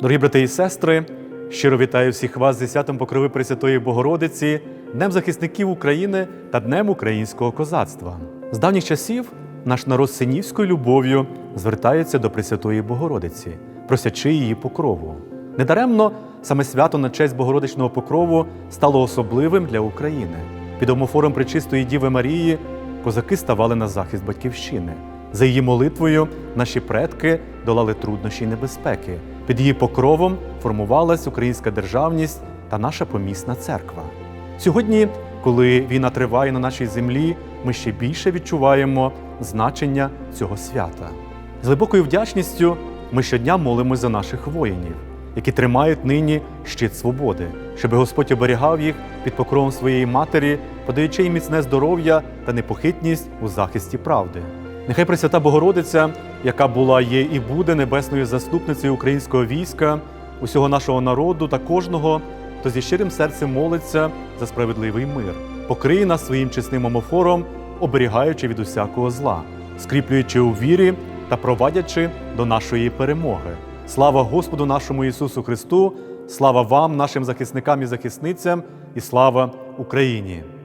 Дорогі брати і сестри, щиро вітаю всіх вас з святом Покрови Пресвятої Богородиці, Днем захисників України та Днем українського козацтва. З давніх часів наш народ синівською любов'ю звертається до Пресвятої Богородиці, просячи її покрову. Недаремно саме свято на честь Богородичного покрову стало особливим для України. Під омофором Пречистої Діви Марії козаки ставали на захист батьківщини. За її молитвою наші предки долали труднощі й небезпеки. Під її покровом формувалась українська державність та наша помісна церква. Сьогодні, коли війна триває на нашій землі, ми ще більше відчуваємо значення цього свята. З глибокою вдячністю ми щодня молимось за наших воїнів, які тримають нині щит свободи, щоб Господь оберігав їх під покровом своєї матері, подаючи їм міцне здоров'я та непохитність у захисті правди. Нехай Пресвята Богородиця, яка була, є і буде небесною заступницею українського війська, усього нашого народу та кожного, хто зі щирим серцем молиться за справедливий мир, покриє нас своїм чесним омофором, оберігаючи від усякого зла, скріплюючи у вірі та провадячи до нашої перемоги. Слава Господу нашому Ісусу Христу! Слава вам, нашим захисникам і захисницям, і слава Україні!